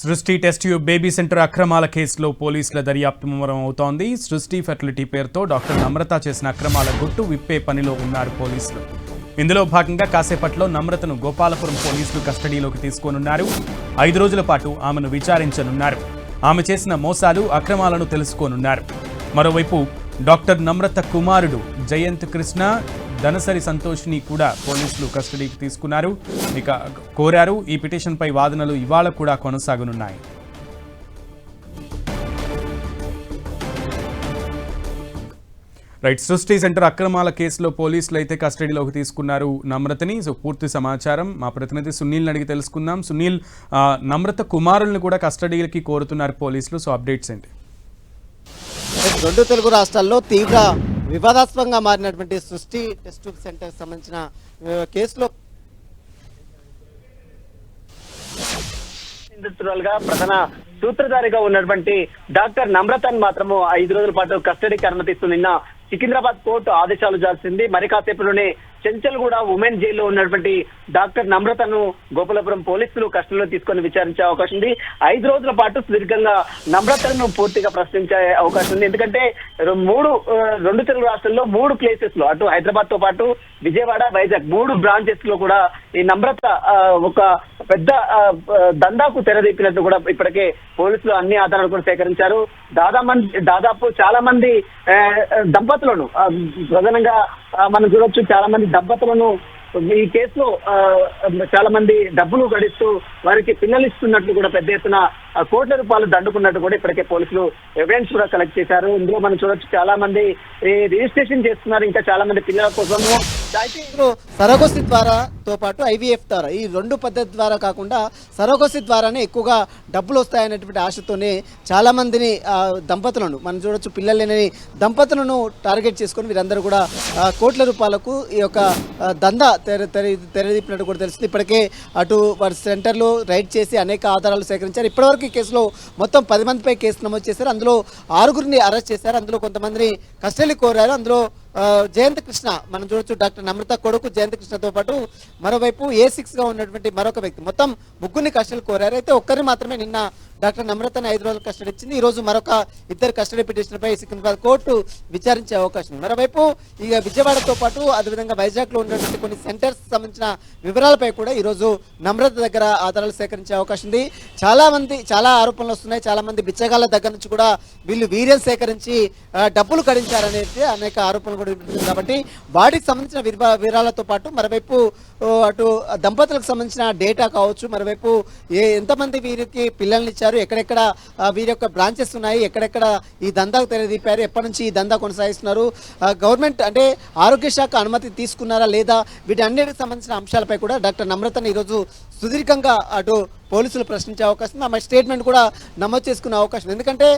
సృష్టి test tube baby centre అక్రమాల కేసులో పోలీసుల దర్యాప్తు ముమ్మరం అవుతోంది. సృష్టి ఫెర్టిలిటీ పేరుతో డాక్టర్ నమ్రత చేసిన అక్రమాల గుట్టు విప్పే పనిలో ఉన్నారు పోలీసులు. ఇందులో భాగంగా కాసేపట్లో నమ్రతను గోపాలపురం పోలీసులు కస్టడీలోకి తీసుకోనున్నారు. ఐదు రోజుల పాటు ఆమెను విచారించనున్నారు. ఆమె చేసిన మోసాలు అక్రమాలను తెలుసుకోనున్నారు. మరోవైపు డాక్టర్ నమ్రత కుమారుడు జయంత్ కృష్ణ ధనసరి సంతోష్ని కూడా పోలీసులు కస్టడీకి తీసుకున్నారు. ఇక కోరారు ఈ పిటిషన్పై వాదనలు ఇవాళ కూడా కొనసాగనున్నాయి. రైట్ సృష్టి సెంటర్ అక్రమాల కేసులో పోలీసులు అయితే కస్టడీలోకి తీసుకున్నారు నమ్రతని. సో పూర్తి సమాచారం మా ప్రతినిధి సునీల్ని అడిగి తెలుసుకుందాం. సునీల్ నమ్రత కుమారుల్ని కూడా కస్టడీలకి కోరుతున్నారు పోలీసులు. సో అప్డేట్స్ ఏంటి? రెండు తెలుగు రాష్ట్రాల్లో తీవ్ర వివాదాస్పదంగా మారినటువంటి సృష్టి టెస్ట్ ట్యూబ్ సెంటర్ సంబంధించిన కేసులో నిందితురాలుగా ప్రధాన సూత్రధారిగా ఉన్నటువంటి డాక్టర్ నమ్రతన్ మాత్రము ఐదు రోజుల పాటు కస్టడీకి అనుమతిస్తూ నిన్న సికింద్రాబాద్ కోర్టు ఆదేశాలు జాల్సింది. మరి కాసేపులోనే చెంచల్గూడ ఉమెన్ జైల్లో ఉన్నటువంటి డాక్టర్ నమ్రతను గోపాలపురం పోలీసులు కస్టడీలో తీసుకొని విచారించే అవకాశం ఉంది. ఐదు రోజుల పాటు సుదీర్ఘంగా నమ్రతను పూర్తిగా ప్రశ్నించే అవకాశం ఉంది. ఎందుకంటే మూడు రెండు తెలుగు రాష్ట్రాల్లో మూడు ప్లేసెస్లో అటు హైదరాబాద్తో పాటు విజయవాడ వైజాగ్ మూడు బ్రాంచెస్లో కూడా ఈ నమ్రత ఒక పెద్ద దందాకు తెరదీపినట్టు కూడా ఇప్పటికే పోలీసులు అన్ని ఆధారాలు కూడా సేకరించారు. దాదాపు దాదాపు చాలా మంది దంపతులను ప్రధానంగా మనం చూడొచ్చు చాలా మంది దంపతులను ఈ కేసులో చాలా మంది డబ్బులు గడిస్తూ వారికి పిల్లలు ఇస్తున్నట్లు కూడా పెద్ద ఎత్తున కోట్ల రూపాయలు దండుకున్నట్టు కూడా ఇప్పటికే పోలీసులు ఎవిడెన్స్ కూడా కలెక్ట్ చేశారు. ఇందులో మనం చూడొచ్చు చాలా మంది రిజిస్ట్రేషన్ చేస్తున్నారు. ఇంకా చాలా మంది పిల్లల కోసము సరోగసి ద్వారాతో పాటు ఐవీఎఫ్ ద్వారా ఈ రెండు పద్ధతి ద్వారా కాకుండా సరోగసి ద్వారానే ఎక్కువగా డబ్బులు వస్తాయనేటువంటి ఆశతోనే చాలామందిని దంపతులను మనం చూడొచ్చు పిల్లలు లేని దంపతులను టార్గెట్ చేసుకొని వీరందరూ కూడా కోట్ల రూపాయలకు ఈ యొక్క దందా తెర తెర తెరదీపినట్టు కూడా తెలుస్తుంది. ఇప్పటికే అటు వారి సెంటర్లు రైడ్ చేసి అనేక ఆధారాలు సేకరించారు. ఇప్పటివరకు ఈ కేసులో మొత్తం పది మందిపై కేసు నమోదు చేశారు. అందులో ఆరుగురిని అరెస్ట్ చేశారు. అందులో కొంతమందిని కస్టడీ కోరారు. అందులో జయంత్ కృష్ణ మనం చూడొచ్చు డాక్టర్ నమ్రత కొడుకు జయంత్ కృష్ణతో పాటు మరోవైపు ఏ సిక్స్గా ఉన్నటువంటి మరొక వ్యక్తి. మొత్తం ముగ్గురిని కష్టాలు కోరారు. అయితే ఒక్కరిని మాత్రమే నిన్న డాక్టర్ నమ్రతని ఐదు రోజులు కస్టడీ ఇచ్చింది. ఈ రోజు మరొక ఇద్దరు కస్టడీ పిటిషన్ పై సికింద్రాబాద్ కోర్టు విచారించే అవకాశం ఉంది. మరోవైపు ఇక విజయవాడతో పాటు అదేవిధంగా వైజాగ్లో ఉన్నటువంటి కొన్ని సెంటర్స్ సంబంధించిన వివరాలపై కూడా ఈ రోజు నమ్రత దగ్గర ఆధారాలు సేకరించే అవకాశం ఉంది. చాలా మంది చాలా ఆరోపణలు వస్తున్నాయి. చాలా మంది బిచ్చగాళ్ళ దగ్గర నుంచి కూడా వీళ్ళు వీర్యం సేకరించి డబ్బులు కడించారనేది అనేక ఆరోపణలు కూడా వినిపిస్తుంది కాబట్టి వాటికి సంబంధించిన వివరాలతో పాటు మరోవైపు అటు దంపతులకు సంబంధించిన డేటా కావచ్చు. మరోవైపు ఏ ఎంతమంది వీరికి పిల్లల్ని ఇచ్చారు? ఎక్కడెక్కడ వీరి యొక్క బ్రాంచెస్ ఉన్నాయి ఎక్కడెక్కడ ఈ దందాకు తెరదీపారు ఎప్పటి నుంచి ఈ దందా కొనసాగిస్తున్నారు గవర్నమెంట్ అంటే ఆరోగ్య శాఖ అనుమతి తీసుకున్నారా లేదా వీటన్నిటికి సంబంధించిన అంశాలపై కూడా డాక్టర్ నమ్రతను ఈరోజు సుదీర్ఘంగా అటు పోలీసులు ప్రశ్నించే అవకాశం ఆమె స్టేట్మెంట్ కూడా నమోదు చేసుకునే అవకాశం ఎందుకంటే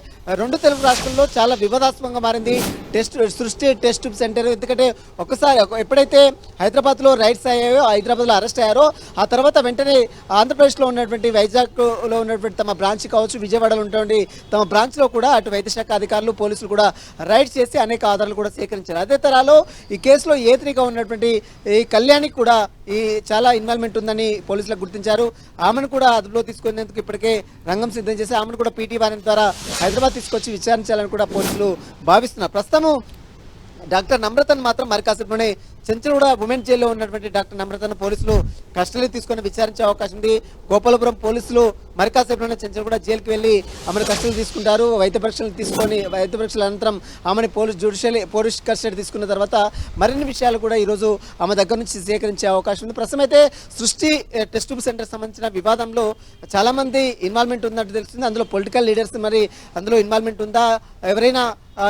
రెండు తెలుగు రాష్ట్రాల్లో చాలా వివాదాస్పదంగా మారింది. టెస్ట్ సృష్టి టెస్ట్ ట్యూబ్ సెంటర్ ఎందుకంటే ఒకసారి ఎప్పుడైతే హైదరాబాద్లో రైడ్స్ అయ్యాయో హైదరాబాద్లో అరెస్ట్ అయ్యారో ఆ తర్వాత వెంటనే ఆంధ్రప్రదేశ్లో ఉన్నటువంటి వైజాగ్లో ఉన్నటువంటి తమ బ్రాంచ్ కావచ్చు విజయవాడలో ఉన్నటువంటి తమ బ్రాంచ్లో కూడా అటు వైద్యశాఖ అధికారులు పోలీసులు కూడా రైడ్స్ చేసి అనేక ఆధారాలు కూడా సేకరించారు. అదే తరాలో ఈ కేసులో ఏ త్రీగా ఉన్నటువంటి ఈ కళ్యాణికి కూడా ఈ చాలా ఇన్వాల్వ్మెంట్ ఉందని పోలీసులకు గుర్తించారు. ఆమెను కూడా అదుపులో తీసుకునేందుకు ఇప్పటికే రంగం సిద్ధం చేసి ఆమెను కూడా పీటీ వారిని ద్వారా హైదరాబాద్ తీసుకొచ్చి విచారించాలని కూడా పోలీసులు భావిస్తున్నారు. ప్రస్తుతము డాక్టర్ నమ్రతను మాత్రం మరి కాసేపులోనే చెంచలగూడ ఉమెన్ జైల్లో ఉన్నటువంటి డాక్టర్ నమ్రతను పోలీసులు కస్టడీ తీసుకొని విచారించే అవకాశం ఉంది. గోపాలపురం పోలీసులు మరి కాసేపులోనే కూడా జైలుకి వెళ్ళి ఆమెను కస్టడీ తీసుకుంటారు. వైద్య పరీక్షలు తీసుకొని వైద్య పరీక్షల అనంతరం ఆమెను పోలీస్ జ్యుడిషియల్ పోలీస్ కస్టడీ తీసుకున్న తర్వాత మరిన్ని విషయాలు కూడా ఈరోజు ఆమె దగ్గర నుంచి సేకరించే అవకాశం ఉంది. ప్రస్తుతం అయితే సృష్టి టెస్ట్ ట్యూబ్ సెంటర్ సంబంధించిన వివాదంలో చాలామంది ఇన్వాల్వ్మెంట్ ఉన్నట్టు తెలుస్తుంది. అందులో పొలిటికల్ లీడర్స్ మరి అందులో ఇన్వాల్వ్మెంట్ ఉందా? ఎవరైనా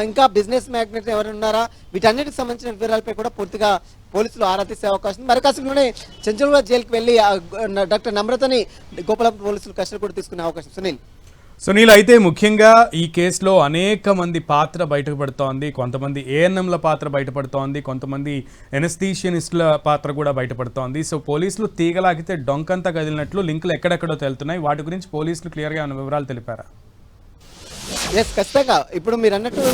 ఇంకా బిజినెస్ మ్యాగ్నెట్ ఎవరైనా ఉన్నారా? వీటన్నిటికి సంబంధించిన వివరాలపై కూడా పూర్తిగా పోలీసులు ఆరా తీసే అవకాశం ఉంది. మరి కాసేపులోనే చెంచల్గూడ జైలుకి వెళ్ళి డాక్టర్ నమ్రతని గోపాలం పోలీసులు కస్టడీ కూడా తీసుకునే అవకాశం. సునీల్. సునీల్ అయితే ముఖ్యంగా ఈ కేసులో అనేక మంది పాత్ర బయటపడుతోంది కొంతమంది ఏఎన్ఎంల పాత్ర బయటపడుతోంది. కొంతమంది ఎనస్థీషియనిస్టుల పాత్ర కూడా బయటపడుతోంది. సో పోలీసులు తీగలాగితే డొంకంతా కదిలినట్లు లింకులు ఎక్కడెక్కడో తెలుతున్నాయి. వాటి గురించి పోలీసులు క్లియర్గా వివరాలు తెలిపారా? ఎస్ ఖచ్చితంగా. ఇప్పుడు మీరు అన్నట్టు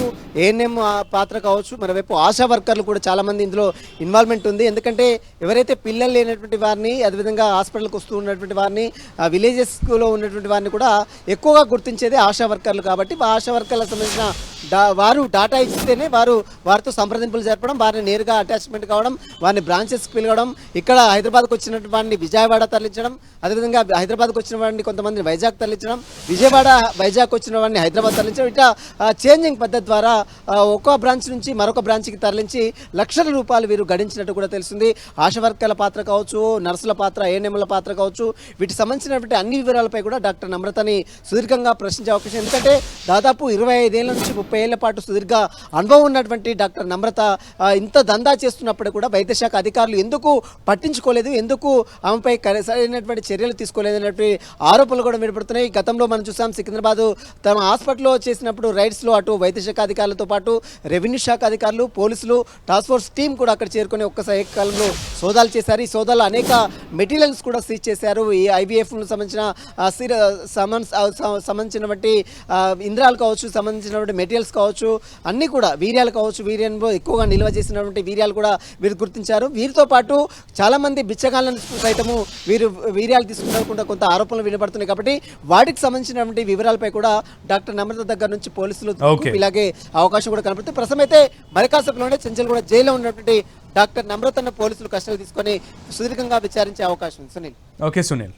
ఏఎన్ఎం పాత్ర కావచ్చు మరోవైపు ఆశా వర్కర్లు కూడా చాలా మంది ఇందులో ఇన్వాల్వ్మెంట్ ఉంది. ఎందుకంటే ఎవరైతే పిల్లలు లేనటువంటి వారిని అదేవిధంగా హాస్పిటల్కి వస్తూ ఉన్నటువంటి వారిని విలేజెస్లో ఉన్నటువంటి వారిని కూడా ఎక్కువగా గుర్తించేది ఆశా వర్కర్లు కాబట్టి ఆశా వర్కర్లకు సంబంధించిన వారు డాటా ఇస్తేనే వారు వారితో సంప్రదింపులు జరపడం వారిని నేరుగా అటాచ్మెంట్ కావడం వారిని బ్రాంచెస్కి పిలవడం ఇక్కడ హైదరాబాద్కు వచ్చినటువంటి వారిని విజయవాడ తరలించడం అదేవిధంగా హైదరాబాద్కి వచ్చిన వారిని కొంతమందిని వైజాగ్ తరలించడం విజయవాడ వైజాగ్ వచ్చిన వారిని హైదరాబాద్ తరలించడం ఇట్లా చేంజింగ్ పద్ధతి ద్వారా ఒక్కో బ్రాంచ్ నుంచి మరొక బ్రాంచ్కి తరలించి లక్షల రూపాయలు వీరు గడించినట్టు కూడా తెలుస్తుంది. ఆశ పాత్ర కావచ్చు నర్సుల పాత్ర ఏఎన్ఎంల పాత్ర కావచ్చు వీటికి సంబంధించినటువంటి అన్ని వివరాలపై కూడా డాక్టర్ నమ్రతని సుదీర్ఘంగా ప్రశ్నించే అవకాశం ఎందుకంటే దాదాపు ఇరవై ఐదేళ్ళ నుంచి ముప్పై ఏళ్ళ పాటు సుదీర్ఘ అనుభవం ఉన్నటువంటి డాక్టర్ నమ్రత ఇంత దందా చేస్తున్నప్పుడు కూడా వైద్య శాఖ అధికారులు ఎందుకు పట్టించుకోలేదు ఎందుకు ఆమెపై సరైనటువంటి చర్యలు తీసుకోలేదు అనేటువంటి ఆరోపణలు కూడా వినపడుతున్నాయి. గతంలో మనం చూసాం సికింద్రాబాద్ తమ హాస్పిటల్లో చేసినప్పుడు రైడ్స్లో అటు వైద్యశాఖ అధికారులతో పాటు రెవెన్యూ శాఖ అధికారులు పోలీసులు టాస్క్ ఫోర్స్ టీం కూడా అక్కడ చేరుకొని ఒక్కసారి కాలంలో సోదాలు చేశారు. ఈ సోదాలు అనేక మెటీరియల్స్ కూడా సీజ్ చేశారు. ఈ ఐవీఎఫ్ సంబంధించిన సంబంధించినటువంటి ఇంద్రాలు కావచ్చు సంబంధించినటువంటి మెటీరియల్స్ కావచ్చు అన్నీ కూడా వీర్యాలు కావచ్చు వీర్యంలో ఎక్కువగా నిల్వ చేసినటువంటి వీర్యాలు కూడా వీరు గుర్తించారు. వీరితో పాటు చాలామంది బిచ్చగాళ్ళను సైతము వీరు వీర్యాలు తీసుకున్నకుండా కొంత ఆరోపణలు వినబడుతున్నాయి కాబట్టి వాటికి సంబంధించినటువంటి వివరాలపై కూడా డాక్టర్ నమ్రత దగ్గర నుంచి పోలీసులు. ఇలాగే అవకాశం కూడా కనపడుతుంది ప్రస్తుతం అయితే మరికాసేపులోనే చెంచల్ కూడా జైల్లో ఉన్నటువంటి డాక్టర్ నమ్రతన్న పోలీసులు కస్టడీ తీసుకొని సుదీర్ఘంగా విచారించే అవకాశం ఉంది. సునీల్. ఓకే సునీల్.